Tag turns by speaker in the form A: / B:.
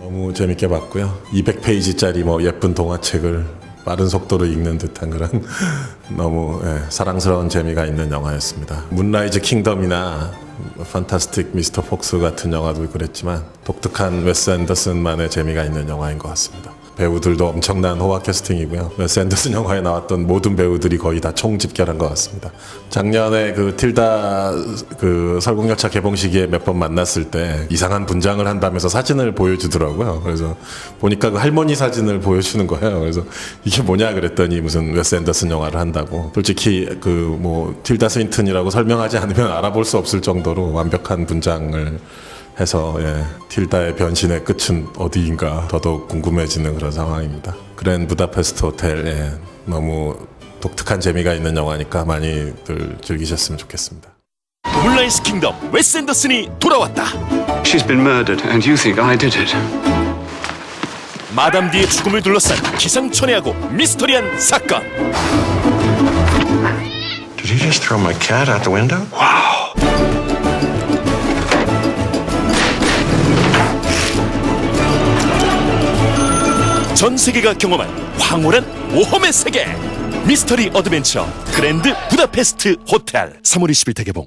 A: 너무 재밌게 봤고요. 200페이지짜리 뭐 예쁜 동화책을 빠른 속도로 읽는 듯한 그런 너무 예, 사랑스러운 재미가 있는 영화였습니다. 문라이즈 킹덤이나 판타스틱 미스터 폭스 같은 영화도 그랬지만 독특한 웨스 앤더슨만의 재미가 있는 영화인 것 같습니다. 배우들도 엄청난 호화 캐스팅이고요. 웨스 앤더슨 영화에 나왔던 모든 배우들이 거의 다 총 집결한 것 같습니다. 작년에 그 틸다 그 설국열차 개봉 시기에 몇 번 만났을 때 이상한 분장을 한다면서 사진을 보여주더라고요. 그래서 보니까 그 할머니 사진을 보여주는 거예요. 그래서 이게 뭐냐 그랬더니 무슨 웨스 앤더슨 영화를 한다고. 솔직히 그 뭐 틸다 스윈튼이라고 설명하지 않으면 알아볼 수 없을 정도로 완벽한 분장을 해서 예, 틸다의 변신의 끝은 어디인가 더더욱 궁금해지는 그런 상황입니다. 그랜 부다페스트 호텔 예, 너무 독특한 재미가 있는 영화니까 많이들 즐기셨으면 좋겠습니다.
B: 문라이즈 킹덤 웨스 앤더슨이 돌아왔다.
C: She's been murdered, and you think I did it.
B: 마담 디의 죽음을 둘러싼 기상천외하고 미스터리한 사건.
D: Did you just throw my cat out the window?
B: 전 세계가 경험한 황홀한 모험의 세계. 미스터리 어드벤처 그랜드 부다페스트 호텔 3월 20일 대개봉.